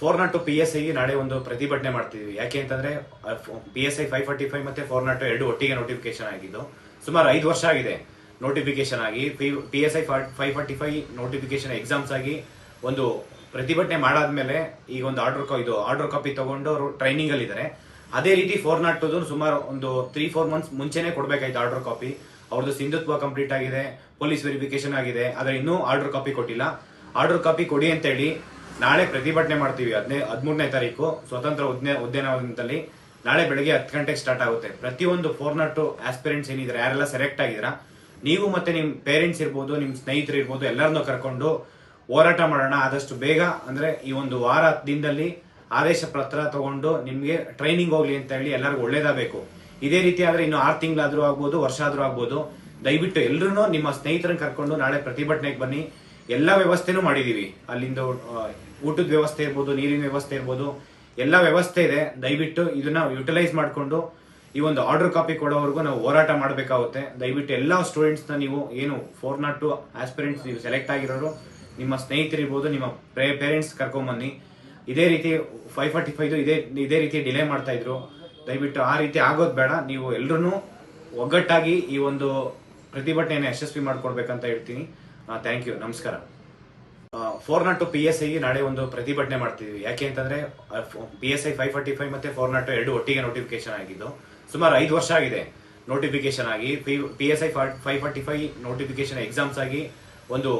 Four nought two P S I ನಾಳೆ ಒಂದು ಪ್ರತಿಭಟನೆ ಮಾಡ್ತಿದ್ವಿ. ಯಾಕೆ ಅಂತಂದ್ರೆ P S I five forty five ಮತ್ತೆ ಫೋರ್ ನಾಟ್ ಎರಡು ಒಟ್ಟಿಗೆ ನೋಟಿಫಿಕೇಶನ್ ಆಗಿದ್ದು, ಸುಮಾರು ಐದು ವರ್ಷ ಆಗಿದೆ ನೋಟಿಫಿಕೇಶನ್ ಆಗಿ. P S I five forty five notification exams ಆಗಿ ಒಂದು ಪ್ರತಿಭಟನೆ ಮಾಡಾದ್ಮೇಲೆ ಈಗ ಒಂದು ಆರ್ಡರ್ ಇದು ಆರ್ಡರ್ ಕಾಪಿ ತಗೊಂಡು ಅವರು ಟ್ರೈನಿಂಗ್ ಅಲ್ಲಿ ಇದ್ದಾರೆ ಅದೇ ರೀತಿ ಫೋರ್ ನಾಟ್ ಟು ಸುಮಾರು ಒಂದು ತ್ರೀ ಫೋರ್ ಮಂತ್ಸ್ ಮುಂಚೆನೆ ಕೊಡಬೇಕಾಯ್ತು ಆರ್ಡರ್ ಕಾಪಿ ಅವ್ರದ್ದು ಸಿಂಧುತ್ವ ಕಂಪ್ಲೀಟ್ ಆಗಿದೆ ಪೊಲೀಸ್ ವೆರಿಫಿಕೇಶನ್ ಆಗಿದೆ, ಆದ್ರೆ ಇನ್ನೂ ಆರ್ಡರ್ ಕಾಪಿ ಕೊಟ್ಟಿಲ್ಲ. ಆರ್ಡರ್ ಕಾಪಿ ಕೊಡಿ ಅಂತ ಹೇಳಿ ನಾಳೆ ಪ್ರತಿಭಟನೆ ಮಾಡ್ತೀವಿ, ಹದಿನೈ ಹದಿಮೂರನೇ ತಾರೀಕು, ಸ್ವತಂತ್ರ ಉದ್ಯ ಉದ್ಯಾನವನದಲ್ಲಿ ನಾಳೆ ಬೆಳಗ್ಗೆ ಹತ್ತು ಗಂಟೆಗೆ ಸ್ಟಾರ್ಟ್ ಆಗುತ್ತೆ. ಪ್ರತಿಯೊಂದು ಫೋರ್ ನಾಟ್ ಟು ಆಸ್ಪಿರೆಂಟ್ಸ್ ಏನಿದ್ರೆ, ಯಾರೆಲ್ಲ ಸೆಲೆಕ್ಟ್ ಆಗಿದ್ರ ನೀವು ಮತ್ತೆ ನಿಮ್ಮ ಪೇರೆಂಟ್ಸ್ ಇರ್ಬೋದು ನಿಮ್ಮ ಸ್ನೇಹಿತರು ಇರ್ಬೋದು, ಎಲ್ಲರನ್ನೂ ಕರ್ಕೊಂಡು ಹೋರಾಟ ಮಾಡೋಣ. ಆದಷ್ಟು ಬೇಗ, ಅಂದರೆ ಈ ಒಂದು ವಾರ ದಿನದಲ್ಲಿ ಆದೇಶ ಪತ್ರ ತಗೊಂಡು ನಿಮಗೆ ಟ್ರೈನಿಂಗ್ ಹೋಗ್ಲಿ ಅಂತ ಹೇಳಿ ಎಲ್ಲರಿಗೂ ಒಳ್ಳೇದಾಗಬೇಕು. ಇದೇ ರೀತಿ ಆದರೆ ಇನ್ನು ಆರು ತಿಂಗಳಾದರೂ ಆಗ್ಬೋದು ವರ್ಷ ಆದರೂ ಆಗ್ಬೋದು. ದಯವಿಟ್ಟು ಎಲ್ಲರೂ ನಿಮ್ಮ ಸ್ನೇಹಿತರನ್ನು ಕರ್ಕೊಂಡು ನಾಳೆ ಪ್ರತಿಭಟನೆಗೆ ಬನ್ನಿ. ಎಲ್ಲಾ ವ್ಯವಸ್ಥೆನೂ ಮಾಡಿದ್ದೀವಿ ಅಲ್ಲಿಂದ ಊಟದ ವ್ಯವಸ್ಥೆ ಇರ್ಬೋದು, ನೀರಿನ ವ್ಯವಸ್ಥೆ ಇರ್ಬೋದು, ಎಲ್ಲ ವ್ಯವಸ್ಥೆ ಇದೆ. ದಯವಿಟ್ಟು ಇದನ್ನ ಯುಟಿಲೈಸ್ ಮಾಡಿಕೊಂಡು ಈ ಒಂದು ಆರ್ಡರ್ ಕಾಪಿ ಕೊಡೋವರೆಗೂ ನಾವು ಹೋರಾಟ ಮಾಡಬೇಕಾಗುತ್ತೆ. ದಯವಿಟ್ಟು ಎಲ್ಲ ಸ್ಟೂಡೆಂಟ್ಸ್ನ ನೀವು ಏನು ಫೋರ್ ನಾಟ್ ಟು ಆಸ್ಪಿರೆಂಟ್ಸ್ ನೀವು ಸೆಲೆಕ್ಟ್ ಆಗಿರೋರು, ನಿಮ್ಮ ಸ್ನೇಹಿತರಿರ್ಬೋದು, ನಿಮ್ಮ ಪೇರೆಂಟ್ಸ್ ಕರ್ಕೊಂಬನ್ನಿ. ಇದೇ ರೀತಿ ಫೈವ್ ಫಾರ್ಟಿ ಫೈವ್ ಇದೇ ಇದೇ ರೀತಿ ಡಿಲೇ ಮಾಡ್ತಾ ಇದ್ರು. ದಯವಿಟ್ಟು ಆ ರೀತಿ ಆಗೋದು ಬೇಡ. ನೀವು ಎಲ್ಲರೂ ಒಗ್ಗಟ್ಟಾಗಿ ಈ ಒಂದು ಪ್ರತಿಭಟನೆಯನ್ನು ಯಶಸ್ವಿ ಮಾಡ್ಕೊಡ್ಬೇಕಂತ ಹೇಳ್ತೀನಿ. ಥ್ಯಾಂಕ್ ಯು ನಮಸ್ಕಾರ. Four nought two P S I ನಾಳೆ ಒಂದು ಪ್ರತಿಭಟನೆ ಮಾಡ್ತಿದ್ವಿ. ಯಾಕೆ ಅಂತಂದ್ರೆ P S I five forty five ಮತ್ತೆ ಫೋರ್ ನಾಟ್ ಎರಡು ಒಟ್ಟಿಗೆ ನೋಟಿಫಿಕೇಶನ್ ಆಗಿದ್ದು, ಸುಮಾರು ಐದು ವರ್ಷ ಆಗಿದೆ ನೋಟಿಫಿಕೇಶನ್ ಆಗಿ. P S I five forty five notification exams ಆಗಿ ಒಂದು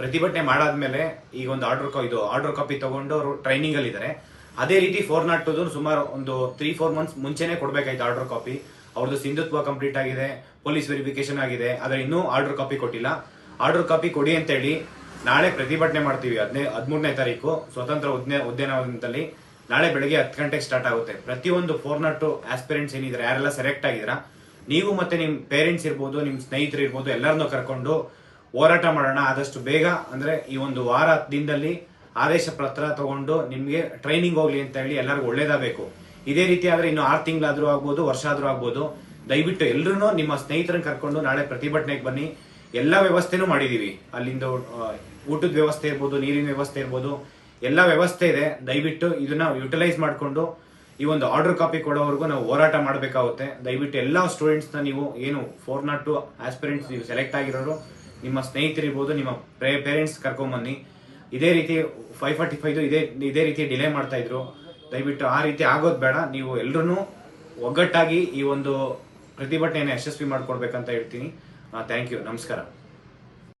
ಪ್ರತಿಭಟನೆ ಮಾಡಾದ್ಮೇಲೆ ಈಗ ಒಂದು ಆರ್ಡರ್ ಇದು ಆರ್ಡರ್ ಕಾಪಿ ತಗೊಂಡು ಅವರು ಟ್ರೈನಿಂಗ್ ಅಲ್ಲಿ ಇದ್ದಾರೆ ಅದೇ ರೀತಿ ಫೋರ್ ನಾಟ್ ಟು ಸುಮಾರು ಒಂದು ತ್ರೀ ಫೋರ್ ಮಂತ್ಸ್ ಮುಂಚೆನೆ ಕೊಡಬೇಕಾಯ್ತು ಆರ್ಡರ್ ಕಾಪಿ ಅವ್ರದ್ದು ಸಿಂಧುತ್ವ ಕಂಪ್ಲೀಟ್ ಆಗಿದೆ ಪೊಲೀಸ್ ವೆರಿಫಿಕೇಶನ್ ಆಗಿದೆ, ಆದರೆ ಇನ್ನೂ ಆರ್ಡರ್ ಕಾಪಿ ಕೊಟ್ಟಿಲ್ಲ. ಆರ್ಡರ್ ಕಾಪಿ ಕೊಡಿ ಅಂತ ಹೇಳಿ ನಾಳೆ ಪ್ರತಿಭಟನೆ ಮಾಡ್ತೀವಿ. ಹದಿನೈ, ಹದಿಮೂರನೇ ತಾರೀಕು, ಸ್ವತಂತ್ರ ಉದ್ಯ ಉದ್ಯಾನವನದಲ್ಲಿ ನಾಳೆ ಬೆಳಗ್ಗೆ ಹತ್ತು ಗಂಟೆಗೆ ಸ್ಟಾರ್ಟ್ ಆಗುತ್ತೆ. ಪ್ರತಿಯೊಂದು ಫೋರ್ ನಾಟ್ ಟು ಆಸ್ಪಿರೆಂಟ್ಸ್ ಏನಿದ್ರೆ ಯಾರೆಲ್ಲ ಸೆಲೆಕ್ಟ್ ಆಗಿದ್ರ ನೀವು ಮತ್ತೆ ನಿಮ್ಮ ಪೇರೆಂಟ್ಸ್ ಇರ್ಬೋದು ನಿಮ್ಮ ಸ್ನೇಹಿತರು ಇರ್ಬೋದು, ಎಲ್ಲರನ್ನೂ ಕರ್ಕೊಂಡು ಹೋರಾಟ ಮಾಡೋಣ. ಆದಷ್ಟು ಬೇಗ, ಅಂದ್ರೆ ಈ ಒಂದು ವಾರ ದಿನದಲ್ಲಿ ಆದೇಶ ಪತ್ರ ತಗೊಂಡು ನಿಮಗೆ ಟ್ರೈನಿಂಗ್ ಹೋಗ್ಲಿ ಅಂತ ಹೇಳಿ ಎಲ್ಲರಿಗೂ ಒಳ್ಳೇದಾಗಬೇಕು ಇದೇ ರೀತಿ ಆದ್ರೆ ಇನ್ನು ಆರು ತಿಂಗಳಾದರೂ ಆಗ್ಬೋದು ವರ್ಷ ಆದರೂ ಆಗ್ಬೋದು. ದಯವಿಟ್ಟು ಎಲ್ಲರೂ ನಿಮ್ಮ ಸ್ನೇಹಿತರನ್ನ ಕರ್ಕೊಂಡು ನಾಳೆ ಪ್ರತಿಭಟನೆಗೆ ಬನ್ನಿ. ಎಲ್ಲ ವ್ಯವಸ್ಥೆನೂ ಮಾಡಿದೀವಿ. ಅಲ್ಲಿಂದ ಊಟದ ವ್ಯವಸ್ಥೆ ಇರ್ಬೋದು, ನೀರಿನ ವ್ಯವಸ್ಥೆ ಇರ್ಬೋದು, ಎಲ್ಲ ವ್ಯವಸ್ಥೆ ಇದೆ. ದಯವಿಟ್ಟು ಇದನ್ನ ಯುಟಿಲೈಸ್ ಮಾಡಿಕೊಂಡು ಈ ಒಂದು ಆರ್ಡರ್ ಕಾಪಿ ಕೊಡೋವರೆಗೂ ನಾವು ಹೋರಾಟ ಮಾಡಬೇಕಾಗುತ್ತೆ. ದಯವಿಟ್ಟು ಎಲ್ಲ ಸ್ಟೂಡೆಂಟ್ಸ್ನ ನೀವು ಏನು ಫೋರ್ ನಾಟ್ ಟು ಆಸ್ಪಿರೆಂಟ್ಸ್ ನೀವು ಸೆಲೆಕ್ಟ್ ಆಗಿರೋರು, ನಿಮ್ಮ ಸ್ನೇಹಿತರಿರ್ಬೋದು, ನಿಮ್ಮ ಪೇರೆಂಟ್ಸ್ ಕರ್ಕೊಂಬನ್ನಿ. ಇದೇ ರೀತಿ ಫೈವ್ ಫಾರ್ಟಿ ಫೈವ್ ಇದೇ ಇದೇ ರೀತಿ ಡಿಲೇ ಮಾಡ್ತಾ ಇದ್ರು. ದಯವಿಟ್ಟು ಆ ರೀತಿ ಆಗೋದು ಬೇಡ. ನೀವು ಎಲ್ಲರೂ ಒಗ್ಗಟ್ಟಾಗಿ ಈ ಒಂದು ಪ್ರತಿಭಟನೆಯನ್ನು ಯಶಸ್ವಿ ಮಾಡ್ಕೊಡ್ಬೇಕಂತ ಹೇಳ್ತೀನಿ. ಥ್ಯಾಂಕ್ ಯು ನಮಸ್ಕಾರ.